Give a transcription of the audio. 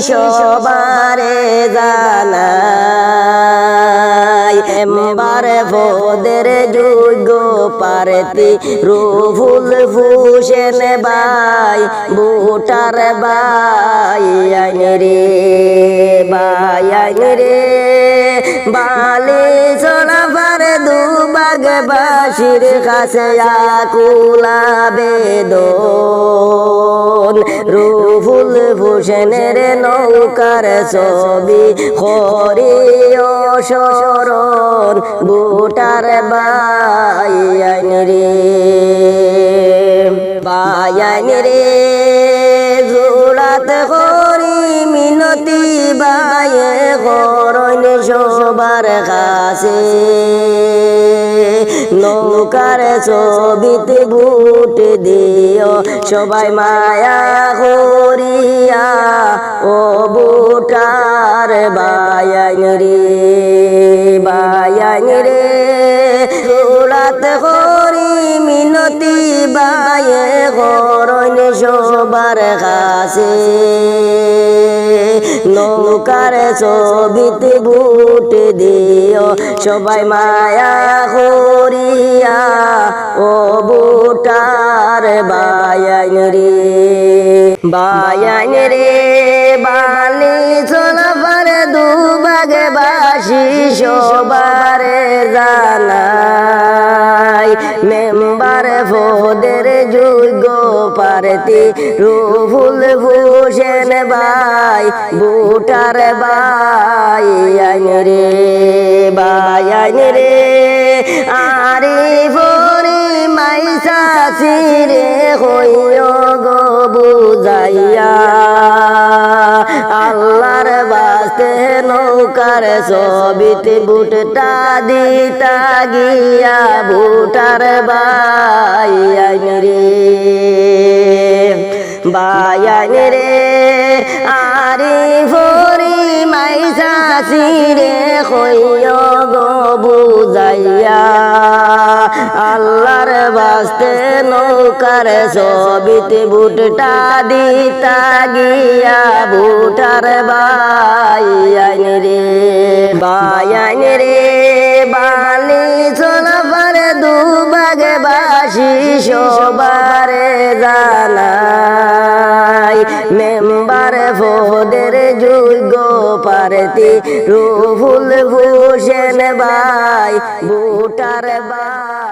সবারে জানাই এম্বার ভোদের যোগ্য পারতি রুফুল ফুসেন বাই বুটার বাই, আইন রে বাই, আইন রে বালি বাসির কাছে আকুলা বেদন রুফুল ভূষণের নৌকার ছবি হরিয় শরণ বুটার বাই আইন রে, বাই রে। জোড়াত করি মিনতি বায়ে করণ সবার কাছে। নৌকার ছবিতে বুট দিও, সবাই মায়া করিয়া ও বুটার বায়ান রে বায়ান রে। রাত করি মিনতি বায়ে করণ সবার কাছে। নৌকার ছবিতে বুট দিও, সবাই মায়া করিয়া ও বুটার বায়ান রে। বায়ান রে, বালি চলাবার দুবাগে বাসি সবারে জানাই। মেম্বার যোগ্য পারতি রুফুল ভূষণ বাই বুটার বাই আইন রে বাই আইন রে। আরে ভরি মাইসা চিরে হইয় গো বুঝাইয়া। আল্লাহর বাস্তে নৌকার সবিতে বুটটা দিতা গিয়া বুটার বাই রে। বায়ান রে আরে ভরি মাইসা চিরে হইয় গো বুঝাইয়া। আল্লাহর বাস্তে নৌকার সবিতে বুটটা দিতা গিয়া বুটার বায়ান রে বায়ান রে বালি চলাবার দুবাগে বাসি সবারে জানাই মেম্বার ফোদের যোগ্য পারতি Ruhul Bhushan by voter by